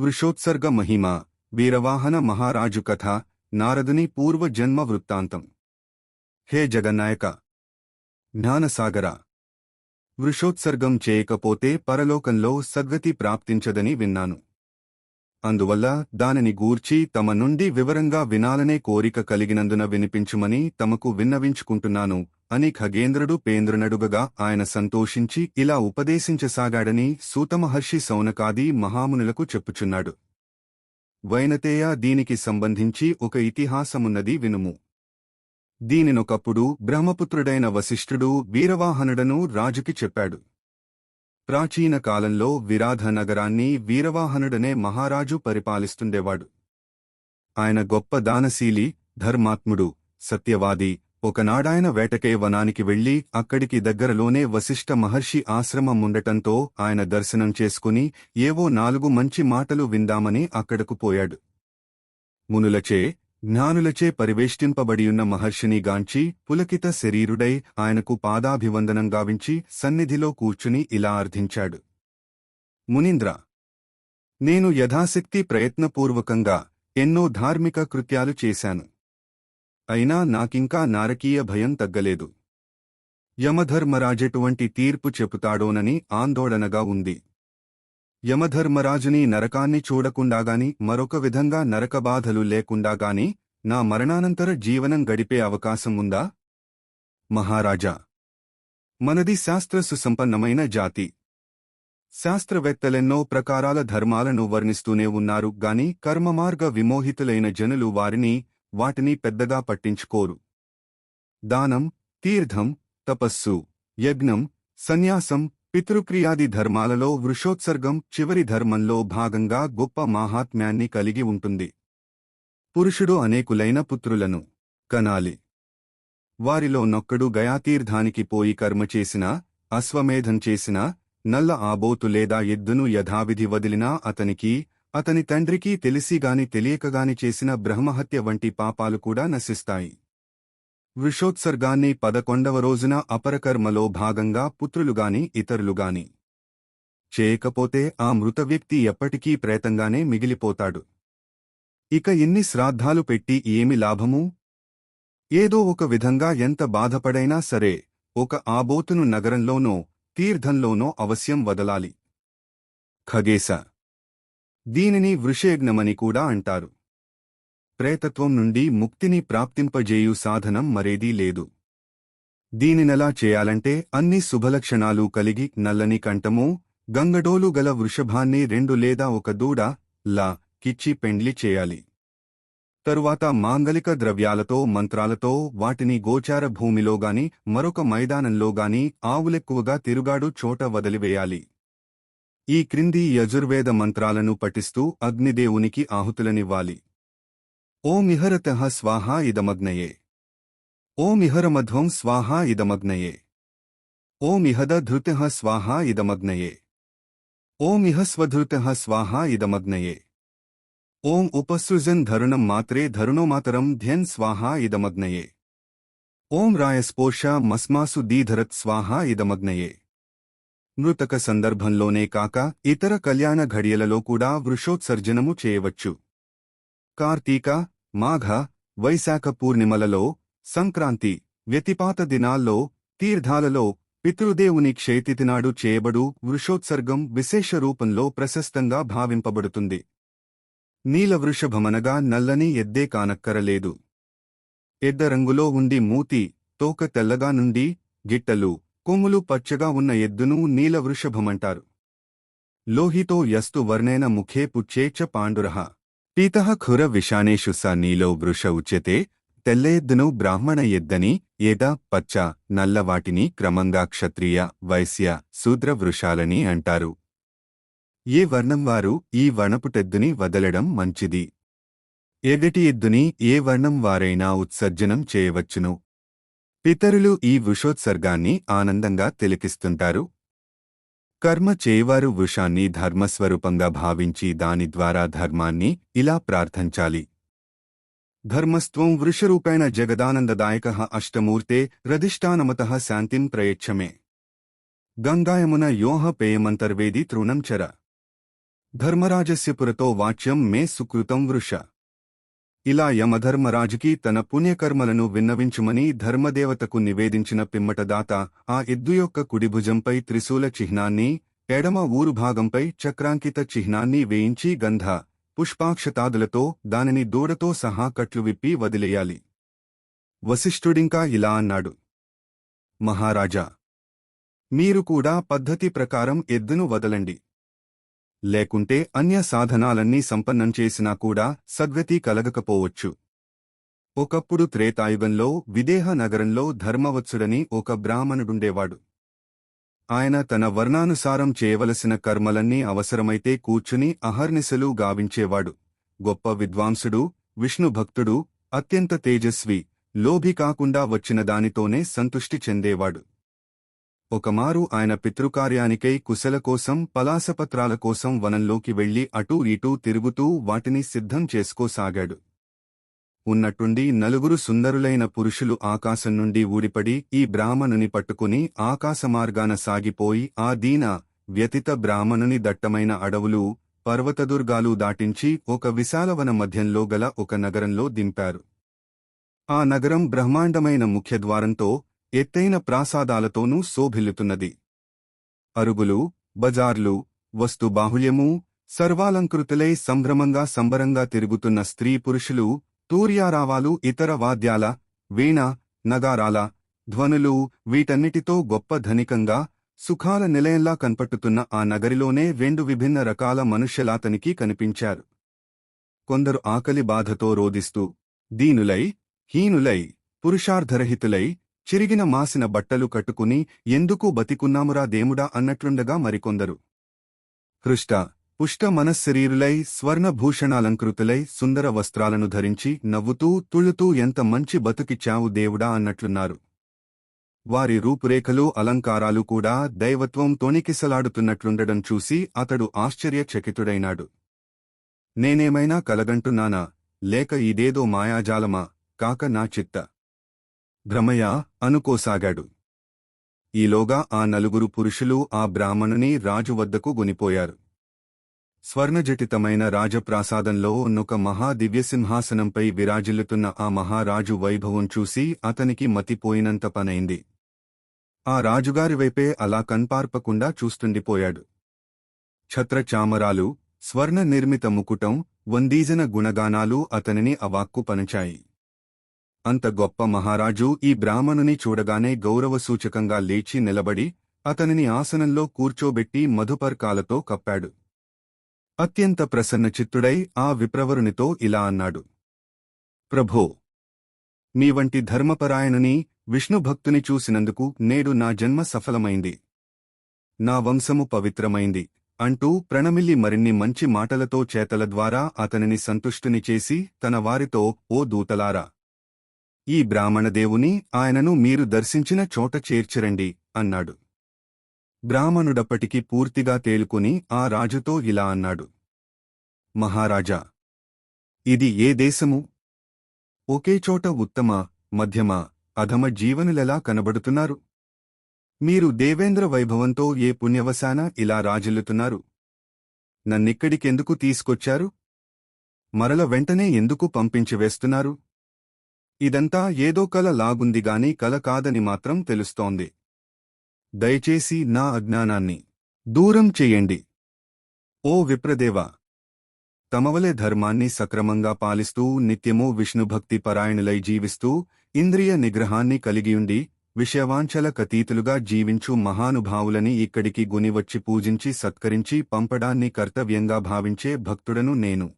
వృషోత్సర్గ మహిమ వీరవాహన మహారాజు కథ నారదుని పూర్వ జన్మ వృత్తాంతం. హే జగన్నాయక! జ్ఞానసాగర! వృషోత్సర్గం చేయకపోతే పరలోకంలో సద్గతి ప్రాప్తించదని విన్నాను. అందువల్ల దానిని గూర్చి తమ నుండి వివరంగా వినాలనే కోరిక కలిగినందున వినిపించుమని తమకు విన్నవించుకుంటున్నాను. అని ఖగేంద్రుడు పేంద్రునడుగగా ఆయన సంతోషించి ఇలా ఉపదేశించసాగాడని సూతమహర్షి సౌనకాది మహామునులకు చెప్పుచున్నాడు. వైనతేయ దీనికి సంబంధించి ఒక ఇతిహాసమున్నది వినుము. దీనినొకప్పుడు బ్రహ్మపుత్రుడైన వశిష్ఠుడు వీరవాహనుడను రాజుకి చెప్పాడు. ప్రాచీన కాలంలో విరాధ నగరాన్ని వీరవాహనుడనే మహారాజు పరిపాలిస్తుండేవాడు. ఆయన గొప్ప దానశీలి ధర్మాత్ముడు సత్యవాది ఒకనాడాయన వేటకే వనానికి వెళ్ళి అక్కడికి దగ్గరలోనే వశిష్ఠ మహర్షి ఆశ్రమం ఉండటంతో ఆయన దర్శనం చేసుకుని ఏవో నాలుగు మంచి మాటలు విందామని అక్కడకు పోయాడు. మునులచే జ్ఞానులచే పరివేష్టింపబడియున్న మహర్షిని గాంచి పులకిత శరీరుడై ఆయనకు పాదాభివందనం గావించి సన్నిధిలో కూర్చుని ఇలా అర్థించాడు. మునీంద్ర నేను యథాశక్తి ప్రయత్నపూర్వకంగా ఎన్నో ధార్మిక కృత్యాలు చేశాను. అయినా నాకింకా నారకీయ భయం తగ్గలేదు. యమధర్మరాజెటువంటి తీర్పు చెబుతాడోనని ఆందోళనగా ఉంది. యమధర్మరాజుని నరకాన్ని చూడకుండాగాని మరొక విధంగా నరకబాధలు లేకుండాగాని నా మరణానంతర జీవనం గడిపే అవకాశం ఉందా? మహారాజా! మనది శాస్త్ర సుసంపన్నమైన జాతి. శాస్త్రవేత్తలెన్నో ప్రకారాల ధర్మాలను వర్ణిస్తూనే ఉన్నారు గాని కర్మమార్గ విమోహితులైన జనులు వారిని వాటిని పెద్దగా పట్టించుకోరు. దానం తీర్థం తపస్సు యజ్ఞం సన్యాసం పితృక్రియాది ధర్మాలలో వృషోత్సర్గం చివరి ధర్మంలో భాగంగా గొప్ప మాహాత్మ్యాన్ని కలిగి ఉంటుంది. పురుషుడు అనేకులైన పుత్రులను కనాలి. వారిలో నొక్కడు గయాతీర్థానికి పోయి కర్మ చేసినా అశ్వమేధం చేసినా నల్ల ఆబోతు లేదా ఎద్దును యథావిధి వదిలినా అతనికి అతని తండ్రికి తెలిసిగాని తెలియకగాని చేసిన బ్రహ్మహత్య వంటి పాపాలు కూడా నశిస్తాయి. విషోత్సర్గాన్ని పదకొండవ రోజున అపరకర్మలో భాగంగా పుత్రులుగాని ఇతరులుగాని చేయకపోతే ఆ మృత వ్యక్తి ఎప్పటికీ ప్రేతంగానే మిగిలిపోతాడు. ఇక ఎన్ని శ్రాద్ధాలు పెట్టి ఏమి లాభము? ఏదో ఒక విధంగా ఎంత బాధపడైనా సరే ఒక ఆబోతును నగరంలోనో తీర్థంలోనో అవశ్యం వదలాలి. ఖగేశ దీనిని వృషయజ్ఞమని కూడా అంటారు. ప్రేతత్వం నుండి ముక్తిని ప్రాప్తింపజేయు సాధనం మరేదీ లేదు. దీనినెలా చేయాలంటే అన్ని శుభలక్షణాలు కలిగి నల్లని కంఠము గంగడోలు గల వృషభాన్ని రెండు లేదా ఒక దూడ లా కిచ్చి పెండ్లి చేయాలి. తరువాత మాంగలిక ద్రవ్యాలతో మంత్రాలతో వాటిని గోచార భూమిలోగాని మరొక మైదానంలోగాని ఆవులెక్కువగా తిరుగాడు చోట వదిలివేయాలి. ఈ క్రింది యజుర్వేద మంత్రాలను పఠిస్తూ అగ్నిదేవునికి ఆహుతులనివ్వాలి ఓమిహరతః స్వాహా ఇదమగ్నయే ఓమిహరమధ్వం స్వాహా ఇదమగ్నయే ఓమిహద ధృతః స్వాహా ఇదమగ్నయే ఓమిహ స్వధృతః స్వాహా ఇదమగ్నయే ఓం ఉపసృజన్ ధరుణం మాత్రే ధరుణోమాతరం ధ్యన్ స్వాహా ఇదమగ్నయే ఓం రాయస్పోష మస్మాసు దీధరత్ స్వాహా ఇదమగ్నయే మృతక సందర్భంలోనే కాక ఇతర కళ్యాణ ఘడియలలో కూడా వృషోత్సర్జనము చేయవచ్చు. కార్తీక మాఘ వైశాఖ పూర్ణిమలలో సంక్రాంతి వ్యతిపాత దినాల్లో తీర్థాలలో పితృదేవుని క్షేతితినాడు చేయబడు వృషోత్సర్గం విశేష రూపంలో ప్రశస్తంగా భావింపబడుతుంది. నీలవృషభమనగా నల్లని ఎద్దే కానక్కరలేదు. ఎద్ద రంగులో ఉండి మూతి తోక తెల్లగా నుండి గిట్టలు కొమ్ములు పచ్చగా ఉన్న ఎద్దును నీలవృషభమంటారు లోహితో యస్తు వర్ణేన ముఖే పుచ్చే చ పాండురః. పీతః ఖుర విషానేషు స నీలో వృష ఉచ్యతే. తెల్ల ఎద్దును బ్రాహ్మణ ఎద్దని ఏదా పచ్చ నల్లవాటిని క్రమంగా క్షత్రియ వైశ్య శూద్ర వృషాలని అంటారు. ఏ వర్ణం వారు ఈ వర్ణపుటెద్దుని వదలడం మంచిది? ఎగటి ఎద్దుని ఏ వర్ణం వారైనా ఉత్సర్జనం చేయవచ్చును. పితరులు ఈ వృషోత్సర్గాన్ని ఆనందంగా తిలకిస్తుంటారు. కర్మ చేయవారు వృషాన్ని ధర్మస్వరూపంగా భావించి దాని ద్వారా ధర్మాన్ని ఇలా ప్రార్థించాలి. ధర్మస్త్వం వృషరూపేణ జగదానందదాయక అష్టమూర్తే రధిష్టానమత శాంతిం ప్రయచ్చమే. గంగాయమున యోహ పేయమంతర్వేది తృణం చర. ధర్మరాజస్య పురతో వాచ్యం మే సుకృతం వృష. ఇలా యమధర్మరాజుకి తన పుణ్యకర్మలను విన్నవించుమని ధర్మదేవతకు నివేదించిన పిమ్మటదాత ఆ ఎద్దు యొక్క కుడిభుజంపై త్రిశూల చిహ్నాన్ని ఎడమ ఊరు భాగంపై చక్రాంకిత చిహ్నాన్ని వేయించి గంధ పుష్పాక్షతాదులతో దానిని దూడతో సహా కట్లు విప్పి వదిలేయాలి. వశిష్ఠుడింకా ఇలా అన్నాడు. మహారాజా మీరు కూడా పద్ధతి ప్రకారం ఎద్దును వదలండి. లేకుంటే అన్య సాధనాలన్నీ సంపన్నం చేసినా కూడా సద్గతి కలగకపోవచ్చు. ఒకప్పుడు త్రేతాయుగంలో విదేహ నగరంలో ధర్మవత్సుడని ఒక బ్రాహ్మణుడుండేవాడు. ఆయన తన వర్ణానుసారం చేయవలసిన కర్మలన్నీ అవసరమైతే కూర్చుని అహర్నిశలు గావించేవాడు. గొప్ప విద్వాంసుడు విష్ణుభక్తుడు అత్యంత తేజస్వి లోభి కాకుండా వచ్చిన దానితోనే సంతుష్టి చెందేవాడు. ఒకమారు ఆయన పితృకార్యానికై కుశల కోసం పలాసపత్రాల కోసం వనంలోకి వెళ్ళి అటూ ఇటూ తిరుగుతూ వాటిని సిద్ధం చేసుకోసాగాడు. ఉన్నట్టుండి నలుగురు సుందరులైన పురుషులు ఆకాశం నుండి ఊడిపడి ఈ బ్రాహ్మణుని పట్టుకుని ఆకాశమార్గాన సాగిపోయి ఆ దీన వ్యతిత బ్రాహ్మణుని దట్టమైన అడవులు పర్వతదుర్గాలు దాటించి ఒక విశాలవన మధ్యంలో గల ఒక నగరంలో దింపారు. ఆ నగరం బ్రహ్మాండమైన ముఖ్యద్వారంతో ఎత్తైన ప్రాసాదాలతోనూ శోభిల్లుతున్నది. అరుగులు బజార్లు వస్తు బాహుళ్యమూ సర్వాలంకృతులై సంభ్రమంగా సంబరంగా తిరుగుతున్న స్త్రీ పురుషులు తూర్యారావాలు ఇతర వాద్యాల వీణ నగారాల ధ్వనులు వీటన్నిటితో గొప్ప ధనికంగా సుఖాల నిలయంలా కనపట్టుతున్న ఆ నగరిలోనే రెండు విభిన్న రకాల మనుష్యలాతనికి కనిపించారు. కొందరు ఆకలి బాధతో రోధిస్తూ దీనులై హీనులై పురుషార్థరహితులై చిరిగిన మాసిన బట్టలు కట్టుకుని ఎందుకు బతికున్నామురా దేముడా అన్నట్లుండగా మరికొందరు. హృష్ట పుష్ట మనశ్శరీరులై స్వర్ణభూషణాలంకృతులై సుందర వస్త్రాలను ధరించి నవ్వుతూ తుళుతూ ఎంత మంచి బతుకిచ్చావు దేవుడా అన్నట్లున్నారు. వారి రూపురేఖలు అలంకారాలు కూడా దైవత్వం తొణికిసలాడుతున్నట్లుండడం చూసి అతడు ఆశ్చర్యచకితుడైనాడు. నేనేమైనా కలగంటున్నానా? లేక ఇదేదో మాయాజాలమా? కాక నా చిత్త. భ్రమయ్య అనుకోసాగాడు. ఈలోగా ఆ నలుగురు పురుషులు ఆ బ్రాహ్మణుని రాజు వద్దకు గునిపోయారు. స్వర్ణజటితమైన రాజప్రాసాదంలో ఉన్నొక మహాదివ్యసింహాసనంపై విరాజిల్లుతున్న ఆ మహారాజు వైభవం చూసి అతనికి మతిపోయినంత పనైంది. ఆ రాజుగారివైపే అలా కన్పార్పకుండా చూస్తుండిపోయాడు. ఛత్రచామరాలు స్వర్ణ నిర్మిత ముకుటం వందీజన గుణగానాలు అతనిని అవాక్కు పనిచాయి. అంత గొప్ప మహారాజు ఈ బ్రాహ్మణుని చూడగానే గౌరవసూచకంగా లేచి నిలబడి అతనిని ఆసనంలో కూర్చోబెట్టి మధుపర్కాలతో కప్పాడు. అత్యంత ప్రసన్నచిత్తుడై ఆ విప్రవరునితో ఇలా అన్నాడు. ప్రభో మీ వంటి ధర్మపరాయణుని విష్ణుభక్తుని చూసినందుకు నేడు నా జన్మ సఫలమైంది. నా వంశము పవిత్రమైంది అంటూ ప్రణమిల్లి మరిన్ని మంచి మాటలతో చేతల ద్వారా అతనిని సంతుష్టుని చేసి తన వారితో ఓ దూతలారా ఈ బ్రాహ్మణదేవుని ఆయనను మీరు దర్శించిన చోట చేర్చిరండి అన్నాడు. బ్రాహ్మణుడప్పటికి పూర్తిగా తేలుకుని ఆ రాజుతో ఇలా అన్నాడు. మహారాజా ఇది ఏ దేశము? ఒకే చోట ఉత్తమ మధ్యమ అధమ జీవనులెలా కనబడుతున్నారు? మీరు దేవేంద్ర వైభవంతో ఏ పుణ్యవశాన ఇలా రాజిల్లుతున్నారు? నన్నిక్కడికెందుకు తీసుకొచ్చారు? మరల వెంటనే ఎందుకు పంపించివేస్తున్నారు? ఇదంతా ఏదో కల లాగుందిగాని కల కాదని మాత్రం తెలుస్తోంది. దయచేసి నా అజ్ఞానాన్ని దూరం చెయ్యండి ఓ విప్రదేవ! తమవలే ధర్మాన్ని సక్రమంగా పాలిస్తూ నిత్యమూ విష్ణుభక్తి పరాయణులై జీవిస్తూ ఇంద్రియ నిగ్రహాన్ని కలిగియుండి విషయవాంఛల కతీతులుగా జీవించు మహానుభావులని ఇక్కడికి గునివచ్చి పూజించి సత్కరించి పంపడాన్ని కర్తవ్యంగా భావించే భక్తుడను నేను.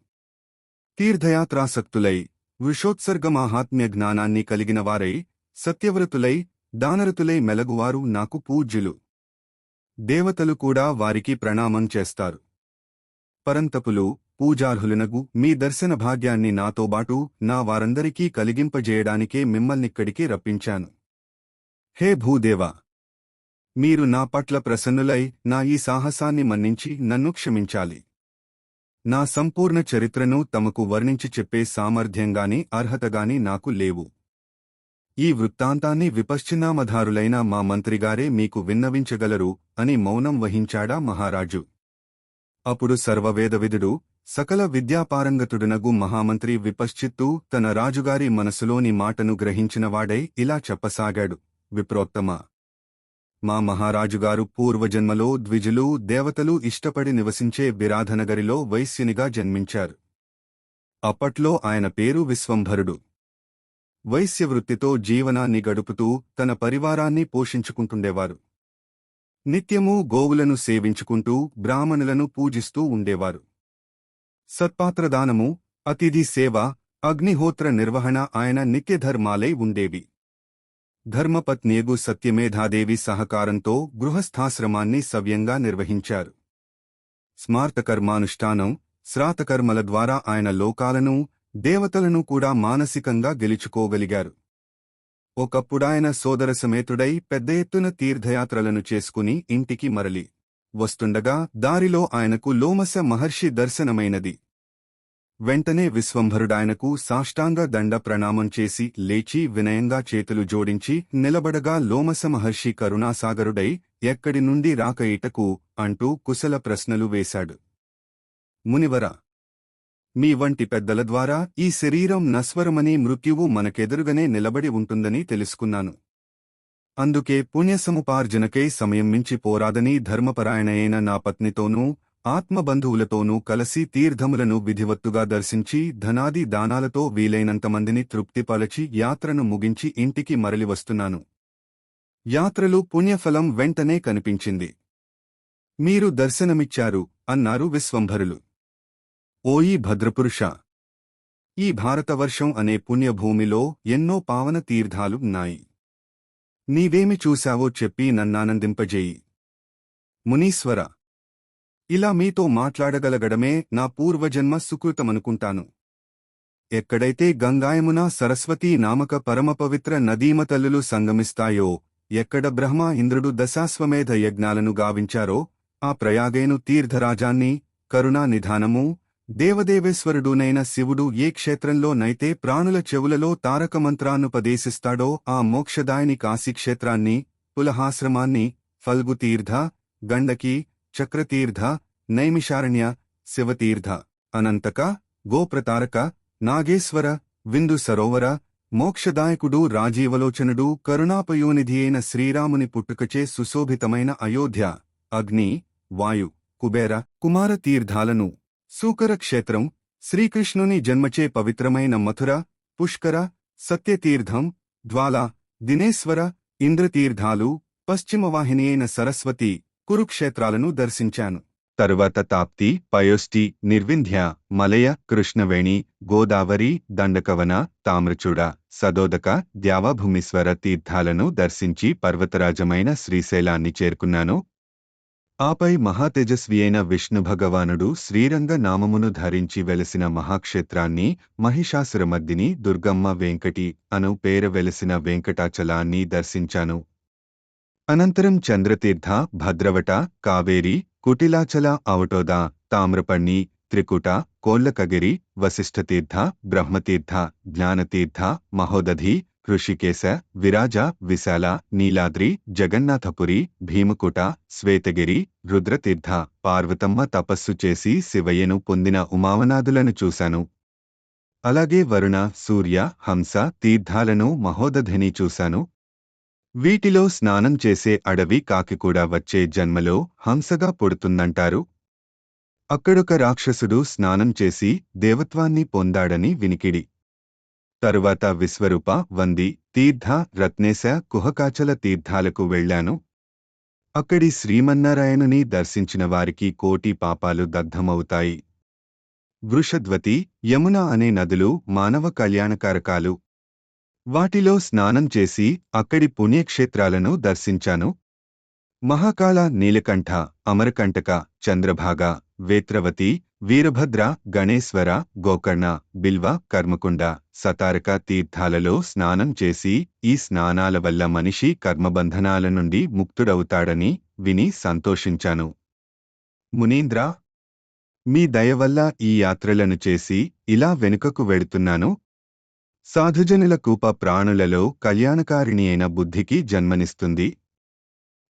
తీర్థయాత్రాసక్తులై విషోత్సర్గ మహాత్మ్య జ్ఞానాన్ని కలిగినవారై సత్యవ్రతులై దానరతులై మెలగువారు నాకు పూజ్యులు. దేవతలు కూడా వారికి ప్రణామం చేస్తారు. పరంతపులు పూజార్హులనగు మీ దర్శన భాగ్యాన్ని నాతోబాటు నా వారందరికీ కలిగింపజేయడానికే మిమ్మల్నిక్కడికి రప్పించాను. హే భూదేవా! మీరు నా పట్ల ప్రసన్నులై నా ఈ సాహసాన్ని మన్నించి నన్ను క్షమించాలి. నా సంపూర్ణ చరిత్రను తమకు వర్ణించి చెప్పే సామర్థ్యంగాని అర్హతగాని నాకు లేవు. ఈ వృత్తాంతాన్ని విపశ్చిన్నామధారులైన మా మంత్రిగారే మీకు విన్నవించగలరు అని మౌనం వహించాడా మహారాజు. అప్పుడు సర్వవేదవిదుడు సకల విద్యాపారంగతుడునగు మహామంత్రి విపశ్చిత్తు తన రాజుగారి మనసులోని మాటను గ్రహించినవాడై ఇలా చెప్పసాగాడు విప్రోత్తమా మా మహారాజుగారు పూర్వజన్మలో ద్విజులు దేవతలు ఇష్టపడి నివసించే బిరాధనగరిలో వైశ్యునిగా జన్మించారు. అప్పట్లో ఆయన పేరు విశ్వంభరుడు. వైశ్యవృత్తితో జీవనాన్ని గడుపుతూ తన పరివారాన్ని పోషించుకుంటుండేవారు. నిత్యమూ గోవులను సేవించుకుంటూ బ్రాహ్మణులను పూజిస్తూ ఉండేవారు. సత్పాత్రదానము అతిథి సేవ అగ్నిహోత్ర నిర్వహణ ఆయన నిత్యధర్మాలై ఉండేవి. ధర్మపత్నియగు సత్యమేధాదేవి సహకారంతో గృహస్థాశ్రమాన్ని సవ్యంగా నిర్వహించారు. స్మార్తకర్మానుష్ఠానం శ్రాతకర్మల ద్వారా ఆయన లోకాలను దేవతలను కూడా మానసికంగా గెలుచుకోగలిగారు. ఒకప్పుడాయన సోదర సమేతుడై పెద్ద ఎత్తున తీర్థయాత్రలను చేసుకుని ఇంటికి మరలి వస్తుండగా దారిలో ఆయనకు లోమస మహర్షి దర్శనమైనది. వెంటనే విశ్వంభరుడాయనకు సాష్టాంగ దండ ప్రణామం చేసి లేచి వినయంగా చేతులు జోడించి నిలబడగా లోమస మహర్షి కరుణాసాగరుడై ఎక్కడి నుండి రాక ఇటకు అంటూ కుశల ప్రశ్నలు వేశాడు. మునివర! మీ వంటి పెద్దల ద్వారా ఈ శరీరం నస్వరమని మృత్యువు మనకెదురుగానే నిలబడి ఉంటుందని తెలుసుకున్నాను. అందుకే పుణ్యసముపార్జనకై సమయం మించి పోరాదని ధర్మపరాయణయైన నా పత్నితోనూ ఆత్మబంధువులతోనూ కలసి తీర్థములను విధివత్తుగా దర్శించి ధనాది దానాలతో వీలైనంతమందిని తృప్తిపలచి యాత్రను ముగించి ఇంటికి మరలివస్తున్నాను యాత్రలు పుణ్యఫలం వెంటనే కనిపించింది. మీరు దర్శనమిచ్చారు అన్నారు విశ్వంభరులు. ఓయి భద్రపురుష! ఈ భారతవర్షం అనే పుణ్యభూమిలో ఎన్నో పావన తీర్థాలు ఉన్నాయి. నీవేమి చూశావో చెప్పి నన్నానందింపజేయి. మునీశ్వర! ఇలా మీతో మాట్లాడగలగడమే నా పూర్వజన్మ సుకృతమనుకుంటాను. ఎక్కడైతే గంగాయమున సరస్వతీ నామక పరమపవిత్ర నదీమతల్లులు సంగమిస్తాయో ఎక్కడ బ్రహ్మ ఇంద్రుడు దశాశ్వమేధ యజ్ఞాలను గావించారో ఆ ప్రయాగేను తీర్థరాజాన్ని కరుణా నిధానము దేవదేవేశ్వరుడునైన శివుడు ఏ క్షేత్రంలోనైతే ప్రాణుల చెవులలో తారకమంత్రాన్నుపదేశిస్తాడో ఆ మోక్షదాయని కాశీక్షేత్రాన్ని పులహాశ్రమాన్ని ఫల్గుతీర్థ గండకి చక్రతీర్థ నైమిషారణ్య శివతీర్థ అనంతక గోప్రతారక నాగేశ్వర విందు సరోవర మోక్షదాయకుడు రాజీవలోచనుడు కరుణాపయోనిధి అయిన శ్రీరాముని పుట్టుకచే సుశోభితమైన అయోధ్య అగ్ని వాయు కుబేర కుమార తీర్థాలను సూకర క్షేత్రం శ్రీకృష్ణుని జన్మచే పవిత్రమైన మథుర పుష్కర సత్యతీర్థం జ్వాల దినేశ్వర ఇంద్రతీర్థాలు పశ్చిమవాహిని అయిన సరస్వతి కురుక్షేత్రాలను దర్శించాను. తరువాత తాప్తి పయోష్టి నిర్వింధ్య మలయ కృష్ణవేణి గోదావరి దండకవన తామ్రచూడ సదోదక ద్యావాభూమీశ్వర తీర్థాలను దర్శించి పర్వతరాజమైన శ్రీశైలాన్ని చేరుకున్నాను. ఆపై మహాతేజస్వి అయిన విష్ణుభగవానుడు శ్రీరంగ నామమును ధరించి వెలసిన మహాక్షేత్రాన్ని మహిషాసురమద్దిని దుర్గమ్మ వెంకటి అను పేర వెలసిన వెంకటాచలాన్ని దర్శించాను. అనంతరం చంద్రతీర్థ భద్రవట కావేరి కుటిలాచల అవటోద తామ్రపణి త్రికుట కోళ్ళకగిరి వశిష్ఠతీర్థ బ్రహ్మతీర్థ జ్ఞానతీర్థ మహోదధి ఋషికేశ విరాజ విశాల నీలాద్రి జగన్నాథపురి భీమకుట శ్వేతగిరి రుద్రతీర్థ పార్వతమ్మ తపస్సు చేసి శివయ్యను పొందిన ఉమావనాదులను చూశాను. అలాగే వరుణ సూర్య హంస తీర్థాలను మహోదధిని చూశాను. వీటిలో స్నానం చేసే అడవి కాకి కూడా వచ్చే జన్మలో హంసగా పుడుతుందంటారు. అక్కడొక రాక్షసుడు స్నానం చేసి దేవత్వాన్ని పొందాడని వినికిడి. తరువాత విశ్వరూప వంది తీర్థ రత్నేశ కుహకాచల తీర్థాలకు వెళ్ళాను. అక్కడి శ్రీమన్నారాయణుని దర్శించిన వారికి కోటి పాపాలు దగ్ధమవుతాయి. వృషద్వతి యమున అనే నదులు మానవ కళ్యాణకారకాలు. వాటిలో స్నానం చేసి అక్కడి పుణ్యక్షేత్రాలను దర్శించాను. మహాకాళ నీలకంఠ అమరకంటక చంద్రభాగ వేత్రవతి వీరభద్ర గణేశ్వర గోకర్ణ బిల్వ కర్మకుండ సతారక తీర్థాలలో స్నానం చేసి ఈ స్నానాల వల్ల మనిషి కర్మబంధనాల నుండి ముక్తుడవుతాడని విని సంతోషించాను. మునీంద్ర మీ దయ వల్ల ఈ యాత్రలను చేసి ఇలా వెనుకకు వెడుతున్నాను. సాధుజనుల కూప ప్రాణులలో కళ్యాణకారిణి అయిన బుద్ధికి జన్మనిస్తుంది.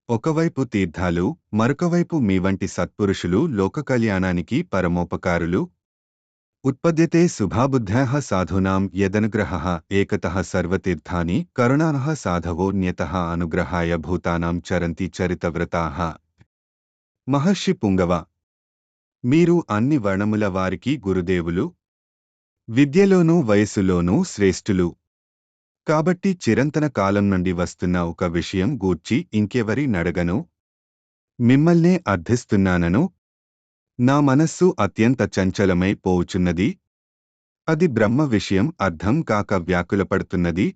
ఒకవైపు తీర్థాలు మరొకవైపు మీ వంటి సత్పురుషులు లోక కళ్యాణానికి పరమోపకారులు. ఉత్పద్యతే శుభాబుద్ధ్యాః సాధూనాం యదనుగ్రహ ఏకత సర్వతీర్థాని కరుణాన సాధవో న్యత అనుగ్రహాయ భూతానాం చరంతి చరితవ్రతాః. మహర్షి పుంగవ. మీరు అన్ని వర్ణముల వారికి గురుదేవులు విద్యలోనూ వయస్సులోనూ శ్రేష్ఠులు. కాబట్టి చిరంతన కాలం నుండి వస్తున్న ఒక విషయం గూర్చి ఇంకెవరి నడగను? మిమ్మల్నే అర్థిస్తున్నానను? నా మనస్సు అత్యంత చంచలమై పోవుచున్నది అది బ్రహ్మ విషయం అర్థం కాక వ్యాకులపడుతున్నది?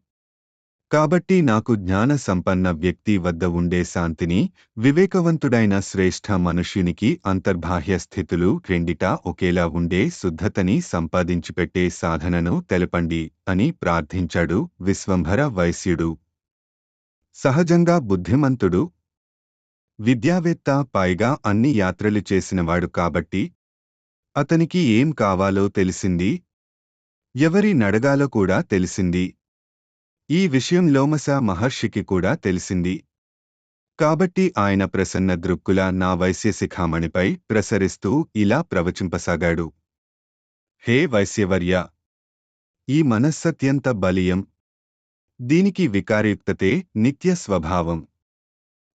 కాబట్టి నాకు జ్ఞాన సంపన్న వ్యక్తి వద్ద ఉండే శాంతిని వివేకవంతుడైన శ్రేష్ఠ మనుష్యునికి అంతర్బాహ్య స్థితులు క్రిండిట ఒకేలా ఉండే శుద్ధతని సంపాదించిపెట్టే సాధనను తెలపండి అని ప్రార్థించాడు విశ్వంభర వైశ్యుడు. సహజంగా బుద్ధిమంతుడు. విద్యావేత్త పైగా అన్ని యాత్రలు చేసినవాడు కాబట్టి అతనికి ఏం కావాలో తెలిసింది? ఎవరి నడగాలో కూడా తెలిసింది. ఈ విషయం లోమస మహర్షికి కూడా తెలిసింది. కాబట్టి ఆయన ప్రసన్న దృక్కుల నా వైశ్యశిఖామణిపై ప్రసరిస్తూ ఇలా ప్రవచింపసాగాడు. హే వైశ్యవర్య! ఈ మనస్సత్యంత బలీయం. దీనికి వికారయుక్తతే నిత్య స్వభావం.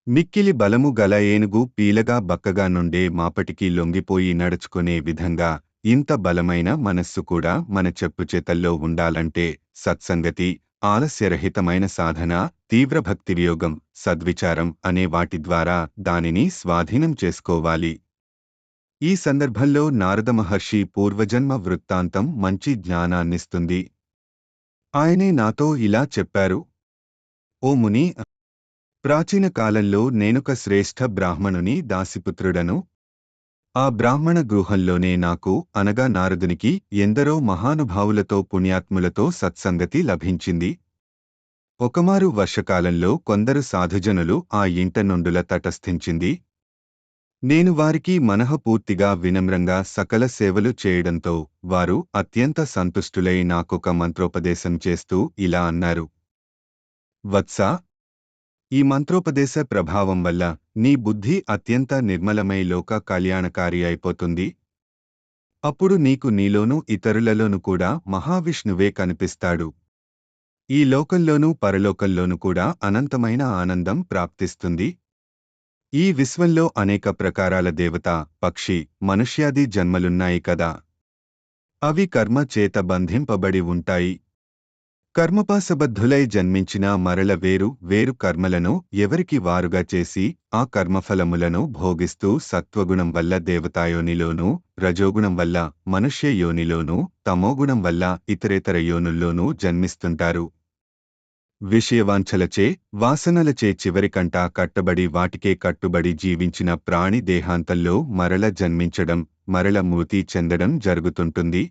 మిక్కిలి బలము గల ఏనుగు పీలగా బక్కగా నుండే మాపటికి లొంగిపోయి నడుచుకునే విధంగా ఇంత బలమైన మనస్సు కూడా మన చెప్పుచేతల్లో ఉండాలంటే సత్సంగతి ఆలస్యరహితమైన సాధన తీవ్ర భక్తి వియోగం సద్విచారం అనే వాటి ద్వారా దానిని స్వాధీనం చేసుకోవాలి. ఈ సందర్భంలో నారద మహర్షి పూర్వజన్మ వృత్తాంతం మంచి జ్ఞానాన్నిస్తుంది. ఆయనే నాతో ఇలా చెప్పారు. ఓ ముని ప్రాచీన కాలంలో నేనొక శ్రేష్ఠ బ్రాహ్మణుని దాసిపుత్రుడను ఆ బ్రాహ్మణ గృహంలోనే నాకు అనగా నారదునికి ఎందరో మహానుభావులతో పుణ్యాత్ములతో సత్సంగతి లభించింది. ఒకమారు వర్షకాలంలో కొందరు సాధుజనులు ఆ ఇంట నుండుల తటస్థించింది. నేను వారికి మనఃపూర్తిగా వినమ్రంగా సకల సేవలు చేయడంతో వారు అత్యంత సంతుష్టులై నాకొక మంత్రోపదేశం చేస్తూ ఇలా అన్నారు. వత్సా ఈ మంత్రోపదేశ ప్రభావం వల్ల నీ బుద్ధి అత్యంత నిర్మలమై లోక కళ్యాణకారి అయిపోతుంది. అప్పుడు నీకు నీలోనూ ఇతరులలోనూ కూడా మహావిష్ణువే కనిపిస్తాడు. ఈ లోకంలోనూ పరలోకంలోనూ కూడా అనంతమైన ఆనందం ప్రాప్తిస్తుంది. ఈ విశ్వంలో అనేక ప్రకారాల దేవత పక్షి మనుష్యాది జన్మలున్నాయి కదా. అవి కర్మ చేత బంధింపబడి ఉంటాయి. కర్మపాసబద్ధులై జన్మించిన మరల వేరు వేరు కర్మలను ఎవరికి వారుగా చేసి ఆ కర్మఫలములను భోగిస్తూ సత్వగుణం వల్ల దేవతాయోనిలోనూ రజోగుణం వల్ల మనుష్య యోనిలోనూ తమోగుణం వల్ల ఇతరేతర యోనుల్లోనూ జన్మిస్తుంటారు. విషయవాంఛలచే వాసనలచే చివరికంటా కట్టబడి వాటికే కట్టుబడి జీవించిన ప్రాణి దేహాంతంలో మరల జన్మించడం మరల మృతి చెందడం జరుగుతుంటుంది.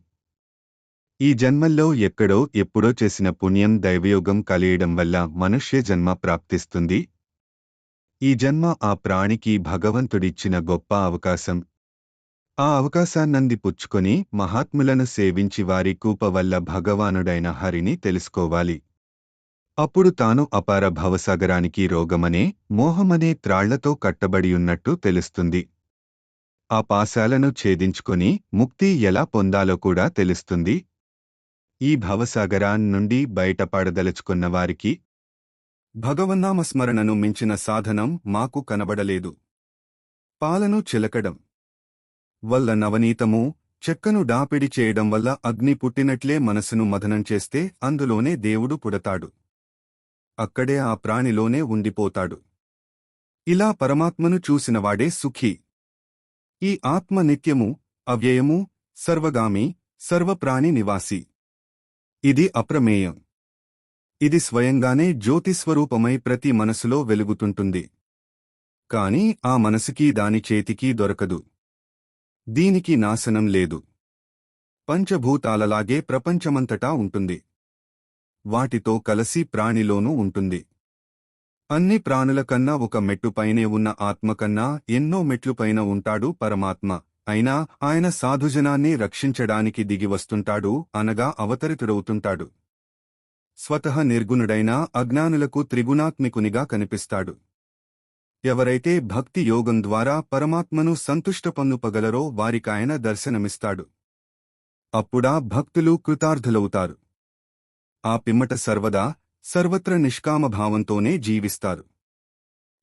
ఈ జన్మల్లో ఎక్కడో ఎప్పుడో చేసిన పుణ్యం దైవయోగం కలియడం వల్ల మనుష్య జన్మ ప్రాప్తిస్తుంది. ఈ జన్మ ఆ ప్రాణికి భగవంతుడిచ్చిన గొప్ప అవకాశం. ఆ అవకాశాన్నంది పుచ్చుకొని మహాత్ములను సేవించి వారి కూప వల్ల భగవానుడైన హరిని తెలుసుకోవాలి. అప్పుడు తాను అపార భవసాగరానికి రోగమనే మోహమనే త్రాళ్ళతో కట్టబడియున్నట్టు తెలుస్తుంది. ఆ పాశాలను ఛేదించుకొని ముక్తి ఎలా పొందాలో కూడా తెలుస్తుంది. ఈ భవసాగరాన్ నుండి బయటపడదలుచుకున్న వారికి భగవన్నామస్మరణను మించిన సాధనం మాకు కనబడలేదు. పాలను చిలకడం వల్ల నవనీతము చెక్కను డాపిడి చేయడం వల్ల అగ్ని పుట్టినట్లే మనసును మదనం చేస్తే అందులోనే దేవుడు పుడతాడు. అక్కడే ఆ ప్రాణిలోనే ఉండిపోతాడు. ఇలా పరమాత్మను చూసినవాడే సుఖీ. ఈ ఆత్మ నిత్యము అవ్యయము సర్వగామి సర్వప్రాణి నివాసి. ఇది అప్రమేయం. ఇది స్వయంగానే జ్యోతిస్వరూపమై ప్రతి మనసులో వెలుగుతుంటుంది. కాని ఆ మనసుకి దాని చేతికి దొరకదు. దీనికి నాశనం లేదు. పంచభూతాలలాగే ప్రపంచమంతటా ఉంటుంది. వాటితో కలసి ప్రాణిలోనూ ఉంటుంది. అన్ని ప్రాణుల కన్నా ఒక మెట్టుపైనే ఉన్న ఆత్మకన్నా ఎన్నో మెట్లుపైన ఉంటాడు పరమాత్మ. అయినా ఆయన సాధుజనాన్ని రక్షించడానికి దిగి వస్తుంటాడు అనగా అవతరితుడవుతుంటాడు. స్వతః నిర్గుణుడైన అజ్ఞానులకు త్రిగుణాత్మికునిగా కనిపిస్తాడు. ఎవరైతే భక్తి యోగం ద్వారా పరమాత్మను సంతుష్టపన్నుపగలరో వారికాయన దర్శనమిస్తాడు. అప్పుడా భక్తులు కృతార్థులవుతారు. ఆ పిమ్మట సర్వదా సర్వత్ర నిష్కామభావంతోనే జీవిస్తారు.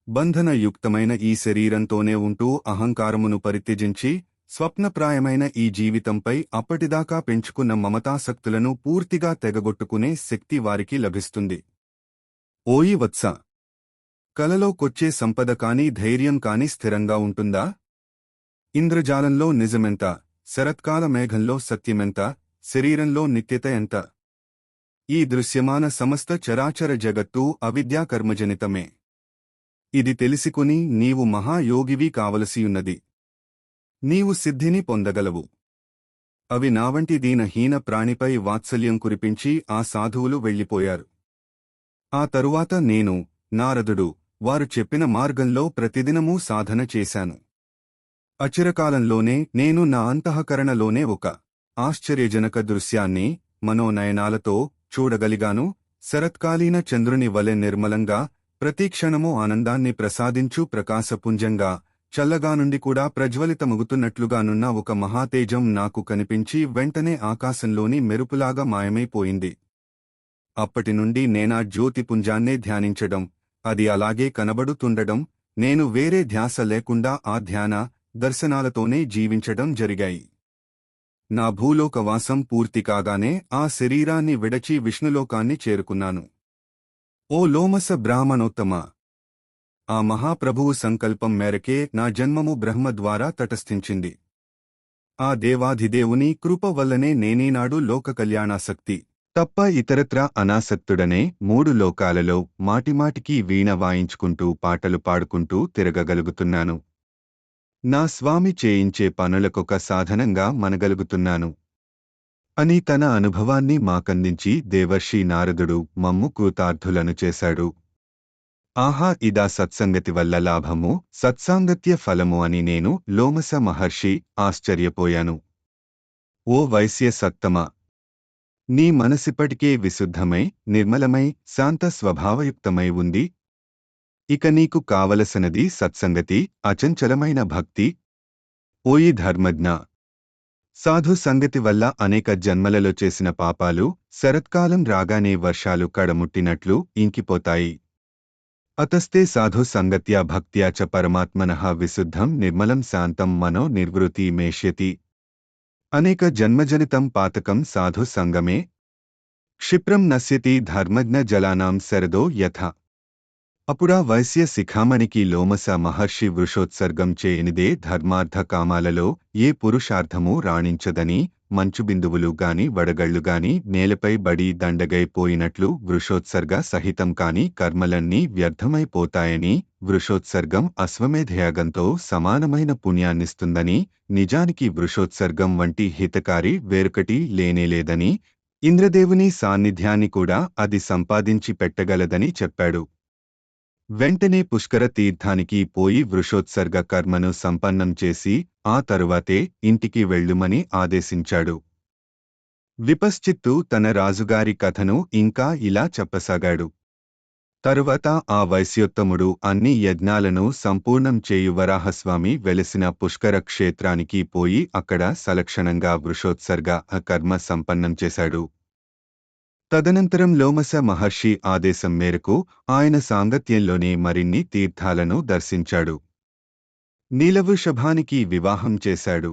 బంధనయుక్తమైన ఈ శరీరంతోనే ఉంటూ అహంకారమును పరిత్యజించి స్వప్నప్రాయమైన ఈ జీవితంపై అప్పటిదాకా పెంచుకున్న మమతాసక్తులను పూర్తిగా తెగగొట్టుకునే శక్తి వారికి లభిస్తుంది. ఓయి వత్స! కలలో కొచ్చే సంపద కాని ధైర్యం కాని స్థిరంగా ఉంటుందా? ఇంద్రజాలంలో నిజమెంత? శరత్కాల మేఘంలో సత్యమెంత? శరీరంలో నిత్యత ఎంత? ఈ దృశ్యమాన సమస్త చరాచర జగత్తు అవిద్యాకర్మజనితమే. ఇది తెలిసికుని నీవు మహాయోగివి కావలసియున్నది. నీవు సిద్ధిని పొందగలవు. అవి నావంటి దీనహీన ప్రాణిపై వాత్సల్యం కురిపించి ఆ సాధువులు వెళ్ళిపోయారు. ఆ తరువాత నేను నారదుడు వారు చెప్పిన మార్గంలో ప్రతిదినమూ సాధన చేశాను. అచిరకాలంలోనే నేను నా అంతఃకరణలోనే ఒక ఆశ్చర్యజనక దృశ్యాన్ని మనోనయనాలతో చూడగలిగాను. శరత్కాలీన చంద్రుని వలె నిర్మలంగా ప్రతిక్షణమూ ఆనందాన్ని ప్రసాదించు ప్రకాశపుంజంగా చల్లగా నుండి కూడా ప్రజ్వలితమగుతున్నట్లుగానున్న ఒక మహాతేజం నాకు కనిపించి వెంటనే ఆకాశంలోని మెరుపులాగా మాయమైపోయింది. అప్పటి నుండి నేనా జ్యోతిపుంజాన్నే ధ్యానించడం అది అలాగే కనబడుతుండడం నేను వేరే ధ్యాస లేకుండా ఆ ధ్యాన దర్శనాలతోనే జీవించడం జరిగాయి. నా భూలోకవాసం పూర్తి కాగానే ఆ శరీరాన్ని విడచి విష్ణులోకాన్ని చేరుకున్నాను. ఓ లోమస బ్రాహ్మణోత్తమ! ఆ మహాప్రభువు సంకల్పం మేరకే నా జన్మము బ్రహ్మ ద్వారా తటస్థించింది. ఆ దేవాధిదేవుని కృప వల్లనే నేనేనాడు లోక కళ్యాణాసక్తి. తప్ప ఇతరత్రా అనాసక్తుడనే మూడు లోకాలలో మాటిమాటికి వీణ వాయించుకుంటూ పాటలు పాడుకుంటూ తిరగగలుగుతున్నాను. నా స్వామి చేయించే పనులకొక సాధనంగా మనగలుగుతున్నాను. అని తన అనుభవాన్ని మాకందించి దేవర్షి నారదుడు మమ్ము కృతార్థులను చేశాడు. ఆహా ఇదా సత్సంగతి వల్ల లాభము సత్సాంగత్య ఫలము అని నేను లోమస మహర్షి ఆశ్చర్యపోయాను. ఓ వైశ్య సత్తమ! నీ మనసిప్పటికే విశుద్ధమై నిర్మలమై శాంత స్వభావయుక్తమై ఉంది. ఇక నీకు కావలసినది సత్సంగతి అచంచలమైన భక్తి. ఓయి ధర్మజ్ఞ! సాధు సంగతి వల్ల అనేక జన్మలలో చేసిన పాపాలు శరత్కాలం రాగానే వర్షాలు కడముట్టినట్లు ఇంకిపోతాయి. అతస్తే సాధు సంగత్యా భక్త్యా చ పరమాత్మనః విశుద్ధం నిర్మలం శాంతం మనో నిర్వృతి మేష్యతి. అనేక జన్మజనితం పాతకం సాధు సంగమే. క్షిప్రం నశ్యతి ధర్మజ్ఞ జలానాం శరదో యథ. అప్పుడా వైశ్య శిఖామణికి లోమస మహర్షి వృషోత్సర్గం చేయనిదే ధర్మార్థ కామాలలో ఏ పురుషార్థమూ రాణించదని మంచు బిందువులు గాని వడగళ్ళు గాని నేలపై బడి దండగైపోయినట్లు వృషోత్సర్గ సహితం కాని కర్మలన్నీ వ్యర్థమైపోతాయని వృషోత్సర్గం అశ్వమేధయాగంతో సమానమైన పుణ్యాన్నిస్తుందని నిజానికి వృషోత్సర్గం వంటి హితకారి వేరొకటి లేనేలేదని ఇంద్రదేవుని సాన్నిధ్యాన్ని కూడా అది సంపాదించి పెట్టగలదని చెప్పాడు. వెంటనే పుష్కర తీర్థానికి పోయి వృషోత్సర్గ కర్మను సంపన్నం చేసి ఆ తరువాతే ఇంటికి వెళ్ళుమని ఆదేశించాడు. విపశ్చిత్తు తన రాజుగారి కథను ఇంకా ఇలా చెప్పసాగాడు. తరువాత ఆ వైశ్యోత్తముడు అన్ని యజ్ఞాలను సంపూర్ణం చేయు వరాహస్వామి వెలసిన పుష్కర క్షేత్రానికి పోయి అక్కడ సలక్షణంగా వృషోత్సర్గ కర్మ సంపన్నం చేశాడు. తదనంతరం లోమస మహర్షి ఆదేశం మేరకు ఆయన సాంగత్యంలోనే మరిన్ని తీర్థాలను దర్శించాడు. నీలవృషభానికి వివాహం చేశాడు.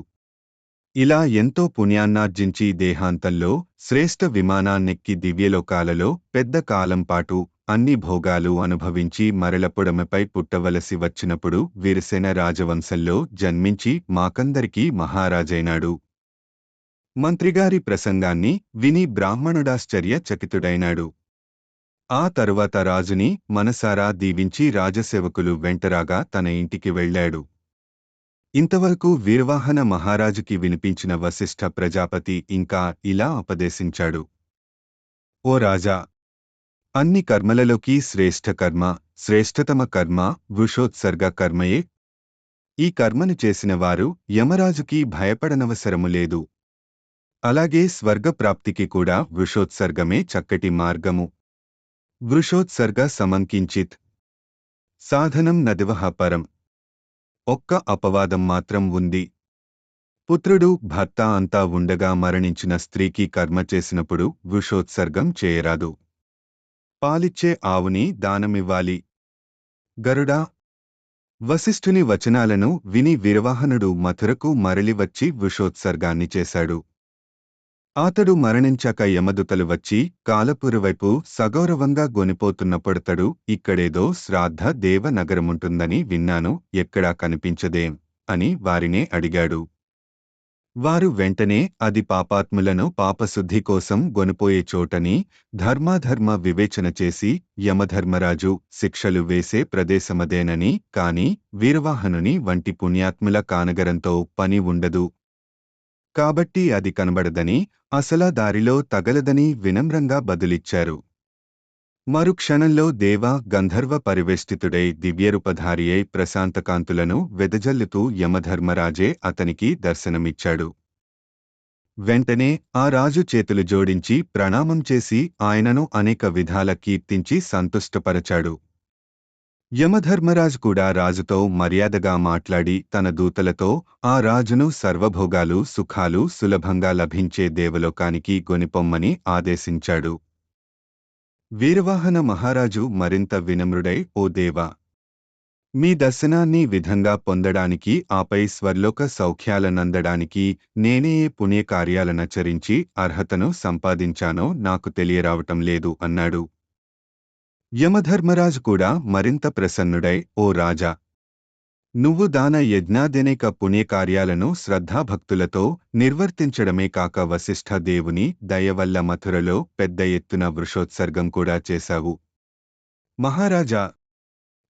ఇలా ఎంతో పుణ్యాన్నార్జించి దేహాంతంలో శ్రేష్ఠ విమానాన్నెక్కి దివ్యలోకాలలో పెద్ద కాలంపాటు అన్ని భోగాలు అనుభవించి మరలపుడమపై పుట్టవలసి వచ్చినప్పుడు వీరసేన రాజవంశంలో జన్మించి మాకందరికీ మహారాజైనాడు. మంత్రిగారి ప్రసంగాన్ని విని బ్రాహ్మణుడాశ్చర్య చకితుడైనాడు. ఆ తరువాత రాజుని మనసారా దీవించి రాజసేవకులు వెంటరాగా తన ఇంటికి వెళ్ళాడు. ఇంతవరకు వీర్వాహన మహారాజుకి వినిపించిన వశిష్ఠ ప్రజాపతి ఇంకా ఇలా ఉపదేశించాడు. ఓ రాజా! అన్ని కర్మలలోకి శ్రేష్ఠ కర్మ శ్రేష్ఠతమ కర్మ వృషోత్సర్గ కర్మయే. ఈ కర్మను చేసిన వారు యమరాజుకి భయపడనవసరము లేదు. అలాగే స్వర్గప్రాప్తికి కూడా వృషోత్సర్గమే చక్కటి మార్గము. వృషోత్సర్గ సమంకించిత్. సాధనం నదివహ పరం. ఒక్క అపవాదం మాత్రం ఉంది. పుత్రుడు భర్త అంతా ఉండగా మరణించిన స్త్రీకి కర్మ చేసినప్పుడు వృషోత్సర్గం చేయరాదు. పాలిచ్చే ఆవుని దానమివ్వాలి. గరుడా. వశిష్ఠుని వచనాలను విని విరవాహనుడు మథురకు మరలివచ్చి వృషోత్సర్గాన్ని చేశాడు. అతడు మరణించాక యమదుతలు వచ్చి కాలపురవైపు సగౌరవంగా గొనిపోతున్నప్పుడతడు ఇక్కడేదో శ్రాద్ధ దేవ నగరముంటుందని విన్నాను ఎక్కడా కనిపించదేం? అని వారినే అడిగాడు. వారు వెంటనే అది పాపాత్ములను పాపశుద్ధి కోసం గొనిపోయే చోటని ధర్మాధర్మ వివేచన చేసి యమధర్మరాజు శిక్షలు వేసే ప్రదేశమదేనని కాని వీరవాహనుని వంటి పుణ్యాత్ముల కానగరంతో పని ఉండదు. కాబట్టి అది కనబడదని అసలా దారిలో తగలదని వినమ్రంగా బదులిచ్చారు. మరుక్షణంలో దేవ గంధర్వ పరివేష్టితుడై దివ్యరూపధారి అయి ప్రశాంతకాంతులను వెదజల్లుతూ యమధర్మరాజే అతనికి దర్శనమిచ్చాడు. వెంటనే ఆ రాజు చేతులు జోడించి ప్రణామం చేసి ఆయనను అనేక విధాల కీర్తించి సంతుష్టపరచాడు. యమధర్మరాజు కూడా రాజుతో మర్యాదగా మాట్లాడి తన దూతలతో ఆ రాజును సర్వభోగాలు సుఖాలు సులభంగా లభించే దేవలోకానికి గొనిపొమ్మని ఆదేశించాడు. వీరవాహన మహారాజు మరింత వినమ్రుడై ఓ దేవా! మీ దర్శనాన్ని విధంగా పొందడానికి ఆపై స్వర్లోక సౌఖ్యాలనందడానికి నేనే ఏ పుణ్యకార్యాలనచరించి అర్హతను సంపాదించానో నాకు తెలియరావటం లేదు అన్నాడు. యమధర్మరాజు కూడా మరింత ప్రసన్నుడై ఓ రాజా! నువ్వు దాన యజ్ఞాదినేక పుణ్యకార్యాలను శ్రద్ధాభక్తులతో నిర్వర్తించడమే కాక వశిష్ఠ దేవుని దయవల్ల మథురలో పెద్ద ఎత్తున వృషోత్సర్గం కూడా చేశావు. మహారాజా!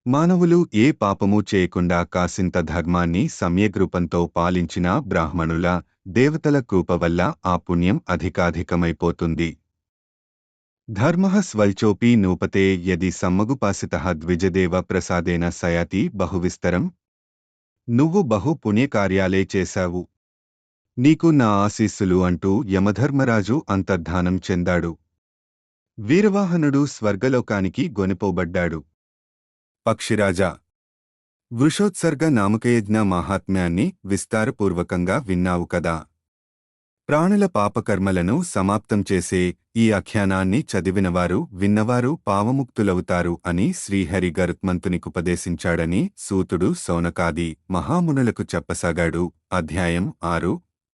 మానవులు ఏ పాపమూ చేయకుండా కాసింత ధర్మాన్ని సమ్యగ్రూపంతో పాలించిన బ్రాహ్మణుల దేవతల కృప వల్ల ఆ పుణ్యం అధికాధికమైపోతుంది. ధర్మ స్వల్చోపి నూపతే యది సమ్మగుపాసిత ద్విజదేవ ప్రసాదేన సయాతి బహువిస్తరం నువ్వు బహు పుణ్యకార్యాలే చేశావు నీకు నా ఆశీస్సులు అంటూ యమధర్మరాజు అంతర్ధానం చెందాడు వీరవాహనుడు స్వర్గలోకానికి గొనిపోబడ్డాడు పక్షిరాజా వృషోత్సర్గ నామకయజ్ఞ మాహాత్మ్యాన్ని విస్తారపూర్వకంగా విన్నావు కదా ప్రాణుల పాపకర్మలను సమాప్తం చేసే ఈ ఆఖ్యానాన్ని చదివినవారు విన్నవారు పావముక్తులవుతారు అని శ్రీహరి గరుత్మంతునికుపదేశించాడని సూతుడు సౌనకాది మహామునులకు చెప్పసాగాడు. అధ్యాయం ఆరు